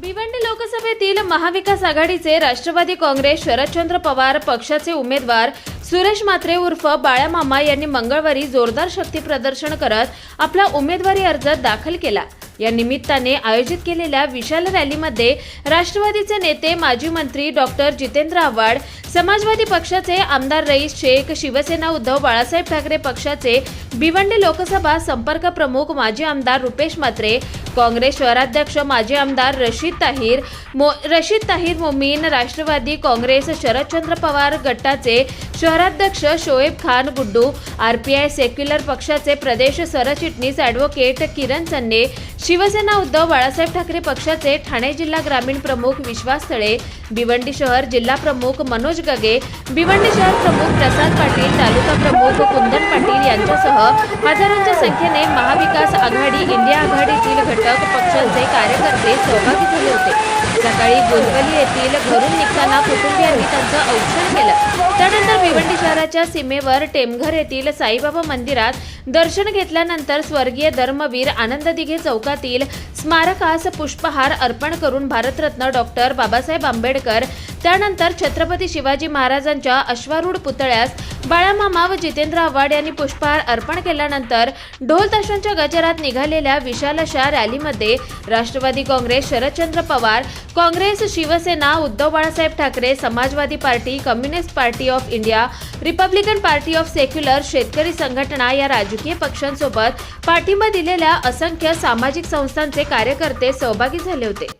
भिवंडी लोकसभेतील महाविकास आघाडीचे राष्ट्रवादी काँग्रेस शरदचंद्र पवार पक्षाचे उमेदवार सुरेश म्हात्रे उर्फ बाळामामा यांनी मंगळवारी जोरदार शक्ती प्रदर्शन करत आपला उमेदवारी अर्ज दाखल केला. या निमित्ताने आयोजित केलेल्या विशाल रॅलीमध्ये राष्ट्रवादीचे नेते माजी मंत्री डॉक्टर जितेंद्र आव्हाड समाजवादी पक्षाचे आमदार रईस शेख शिवसेना उद्धव बाळासाहेब ठाकरे पक्षाचे भिवंडी लोकसभा संपर्क प्रमुख माजी आमदार रुपेश म्हात्रे काँग्रेस शहराध्यक्ष माजी आमदार रशीद ताहीर मो रशीद ताहीर मोमीन राष्ट्रवादी काँग्रेस शरदचंद्र पवार गटाचे शहराध्यक्ष शोएब खान गुड्डू आरपीआय सेक्युलर पक्षाचे प्रदेश सरचिटणीस ॲडव्होकेट किरण चन्ने शिवसेना उद्धव बाळासाहेब ठाकरे पक्षाचे ठाणे जिल्हा ग्रामीण प्रमुख विश्वास तळे भिवंडी शहर जिल्हा प्रमुख मनोज गगे भिवंडी शहर प्रमुख प्रसाद पाटील तालुका प्रमुख कुंदन पाटील यांच्यासह हजारोंच्या संख्येने महाविकास आघाडी इंडिया आघाडीतील घटक पक्षांचे कार्यकर्ते सहभागी झाले होते. सकाळी गोंदवली येथील घरून निघताना कुटुंबियांनी त्यांचं औक्षण केलं. त्यानंतर भिवंडी शहराच्या सीमेवर टेमघर येथील साईबाबा मंदिरात दर्शन घेतल्यानंतर स्वर्गीय धर्मवीर आनंद दिघे चौकातील स्मारकास पुष्पहार अर्पण करून भारतरत्न डॉक्टर बाबासाहेब आंबेडकर त्यानंतर छत्रपती शिवाजी महाराजांच्या अश्वारूढ पुतळ्यास बाळामामा व जितेंद्र आव्हाड यांनी पुष्पहार अर्पण केल्यानंतर ढोल ताशांच्या गजरात निघालेल्या विशाल अशा रॅलीमध्ये Rashtravadi Congress Sharadchandra Pawar Congress Shivsena Uddhav Balasaheb Thackeray Samajwadi party Communist Party of India Republican Party of secular Shetkari Sanghatana या राजकीय पक्षांसोबत पाठिंबा दिलेल्या असंख्य सामाजिक संस्थांचे कार्यकर्ते सहभागी झाले होते.